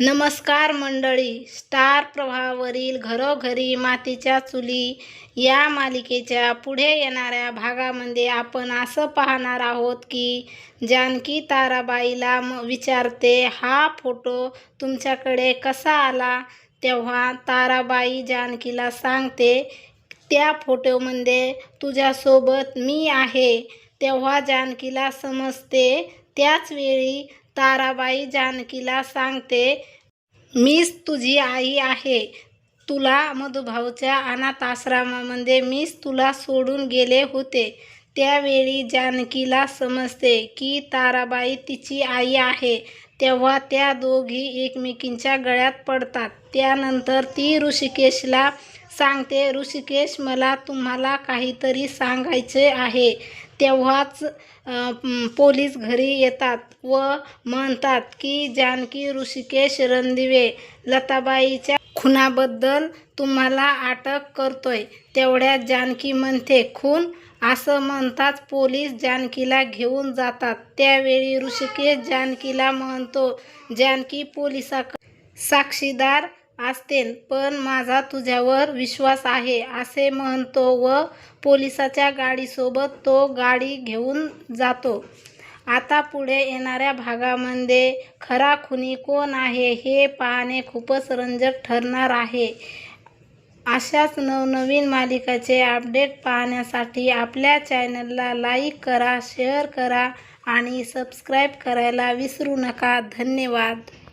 नमस्कार मंडळी. स्टार प्रवाहावरील घरोघरी मातीच्या चुली या मालिकेच्या पुढे येणाऱ्या भागामध्ये आपण असं पाहणार आहोत की जानकी ताराबाईला म विचारते हा फोटो तुमच्याकडे कसा आला? तेव्हा ताराबाई जानकीला सांगते त्या फोटोमध्ये तुझ्यासोबत मी आहे. तेव्हा जानकीला समजते त्याच वेळी ताराबाई जानकीला सांगते मीच तुझी आई आहे. तुला मधुभाऊच्या अनाथ आश्रमामध्ये मीच तुला सोडून गेले होते. त्यावेळी जानकीला समजते की ताराबाई तिची आई आहे. तेव्हा त्या दोघी एकमेकींच्या गळ्यात पडतात. त्यानंतर ती ऋषिकेशला सांगते ऋषिकेश मला तुम्हाला काहीतरी सांगायचे आहे. तेव्हाच पोलीस घरी येतात व म्हणतात की जानकी ऋषिकेश रणदिवे लताबाईच्या खुनाबद्दल तुम्हाला अटक करतोय. तेवढ्यात जानकी म्हणते खून? असं म्हणताच पोलीस जानकीला घेऊन जातात. त्यावेळी ऋषिकेश जानकीला म्हणतो जानकी पोलिसाक साक्षीदार असतेन पण माझा तुझ्यावर विश्वास आहे असे म्हणतो व पोलिसाच्या गाडीसोबत तो गाडी घेऊन जातो. आता पुढे येणाऱ्या भागामध्ये खरा खुनी कोण आहे हे पाहणे खूपच रंजक ठरणार आहे. अशाच नवनवीन मालिकाचे अपडेट पाहण्यासाठी आपल्या चॅनलला लाईक करा शेअर करा आणि सबस्क्राईब करायला विसरू नका. धन्यवाद.